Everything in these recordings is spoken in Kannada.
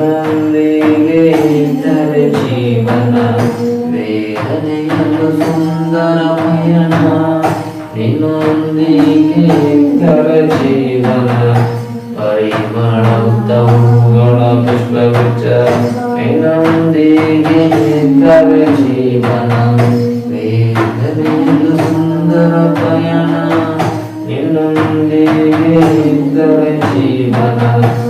ನಿನ್ನೊಂದಿಗೆ ಇದ್ದರೆ ಜೀವನ ವೇದನೆಯಲು ಸುಂದರ ಪಯಣ ನಿನ್ನೊಂದಿಗೆ ಇದ್ದರೆ ಜೀವನ ಪರಿಮಳವುಗಳ ಪುಷ್ಪಗುಚ್ಛ ನಿನ್ನೊಂದಿಗೆ ಇದ್ದರೆ ಜೀವನ ವೇದನೆಯಲು ಸುಂದರ ಪಯಣ ನಿನ್ನೊಂದಿಗೆ ಇದ್ದರೆ ಜೀವನ ಪರಿಮಳವುಗಳ ಹಾಗೆ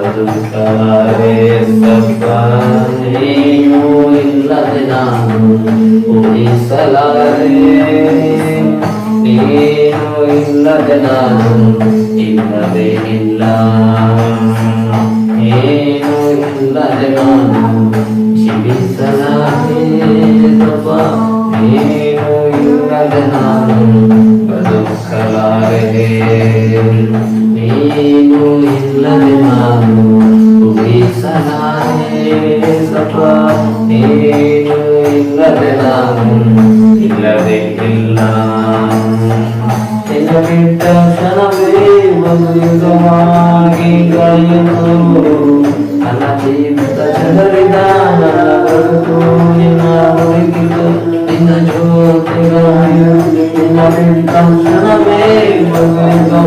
ನನ್ನ ಪ್ರಾಣಾಧಾರವು ನಿನೇ ನನ್ನ ಜೀವಾಧಾರವು ನಿನೇ ನನ್ನ ಪ್ರಾಣಾಧಾರವು ನಿನೇ ನನ್ನ ಜೀವಾಧಾರವು ಏನು ಇಲ್ಲದೆ ನಾನು ಜೀವಿಸಲಾರೆ ನೀನು ಇಲ್ಲದೆ ನಾನು ಬದುಕಲಾರೆ ಸಪ್ಪ ನೀನು ಇಲ್ಲದೆ ನಾನು ಉಳಿಸಲಾರೆ ನೀನು ಇಲ್ಲದೆ ನಾನು ಇಲ್ಲವೇ ಇಲ್ಲ ಏನು ಇಲ್ಲದೆ ನಾನು ಜೀವಿಸಲಾರೆ ನೀನು ಇಲ್ಲದೆ ನಾನು ಉಳಿಸಲಾರೆ ಸಪ್ಪ ನೀನು ಇಲ್ಲದೆ ನಾನು ಇಲ್ಲದೆ ಇಲ್ಲ ನಿನ್ನ ಬಿಟ್ಟ ಕ್ಷಣವೇ ಒಂದು ಯುಗವಾಗಿ ಕಳೆಯಿತು ನನ್ನ ಜೀವಿತ ಚದರಿದ ನನ್ನ ಬದುಕು ನಿನ್ನ ಹುಡುಗಿತು ನಿನ್ನ ಜ್ಯೋತಿಗಾಯು ನಿನ್ನ ಬಿಟ್ಟ ಕ್ಷಣವೇ ಒಂದು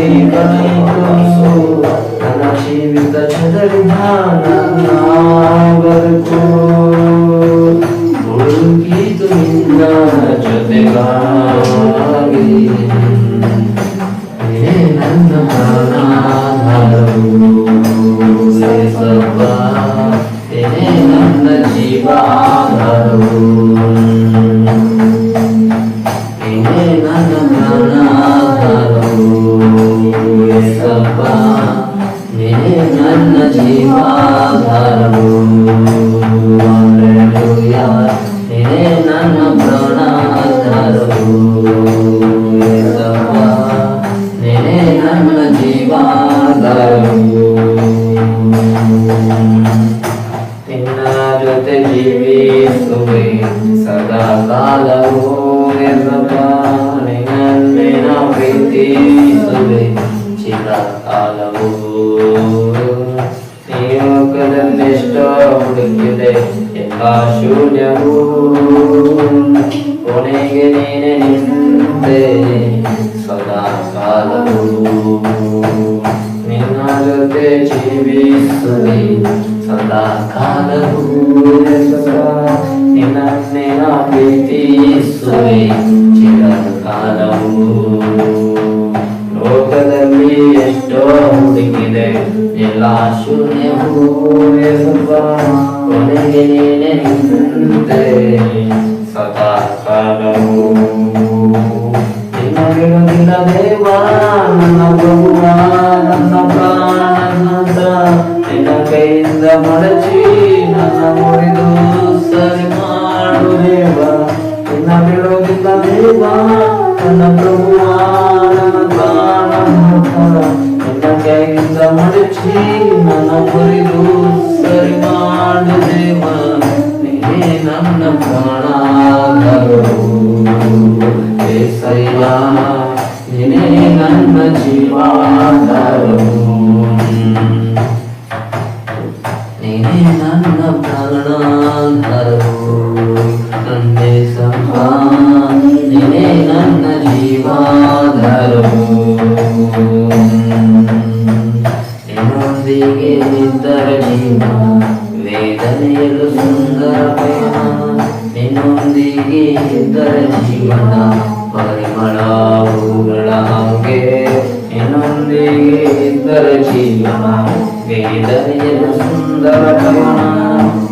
ीकन्तु अनजीवितचतुर्धानावरको भुल्कितु निन्दान ಏಸಪ್ಪ ನೀನೇ ನನ್ನ ಜೀವಾಧಾರವು Hallelujah. ನೀನೇ ನನ್ನ ಪ್ರಾಣಾಧಾರವು ಏಸಪ್ಪ ನೀನೇ ನನ್ನ ಜೀವಾಧಾರವು ನಿನ್ನ ಜೊತೆ ಜೀವಿಸುವೆ ಸದಾ ಚಿರಕಾಲವೂ ನಿಯೋಗದಲ್ಲೆಷ್ಟೋ ಹುಡುಕಿದೆ ಎಲ್ಲ ಶೂನ್ಯವು. ಕೊನೆಗೆ ನೀನೆ ನಿಂತೆ, ಸದಾ ಕಾಲವು. ನಿನ್ನ ಜೊತೆ ಜೀವಿಸುವೆ, ಸದಾ ಕಾಲವೂ. ಹುಡುಕಿದೆ ಎಲ್ಲ ಶೂನ್ಯವೂ ಕೊನೆಗೆ ನಿಂತೆ ಸದಾ ಕಾಲವೂ ನಿನ್ನ ಬಿಡುವುದಿಲ್ಲ ದೇವ, ನನ್ನ ಪ್ರಭುವ, ನನ್ನ ಪ್ರಾಣ ನಿನ್ನ ಕೈಯಿಂದ ಮಡಚಿ ಮಡಚಿ ನನ್ನ ಮುರಿದು ಸರಿ ಮಾಡು ದೇವ ನೀನೇ ನನ್ನ ಪ್ರಾಣಾಧಾರವು ಏಸಯ್ಯ ನೀನೇ ನನ್ನ ಜೀವಾಧಾರವು ವೇದನೆಯಲು ಸುಂದರ ಪಯಣ ನಿನ್ನೊಂದಿಗೆ ಇದ್ದರೆ ಜೀವನ ಪರಿಮಳ ಹೂಗಳ ಹಾಗೆ. ನಿನ್ನೊಂದಿಗೆ ಇದ್ದರೆ ಜೀವನ ವೇದನೆಯಲು ಸುಂದರ ಪಯಣ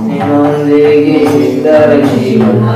ನಿನ್ನೊಂದಿಗೆ ಇದ್ದರೆ ಜೀವನ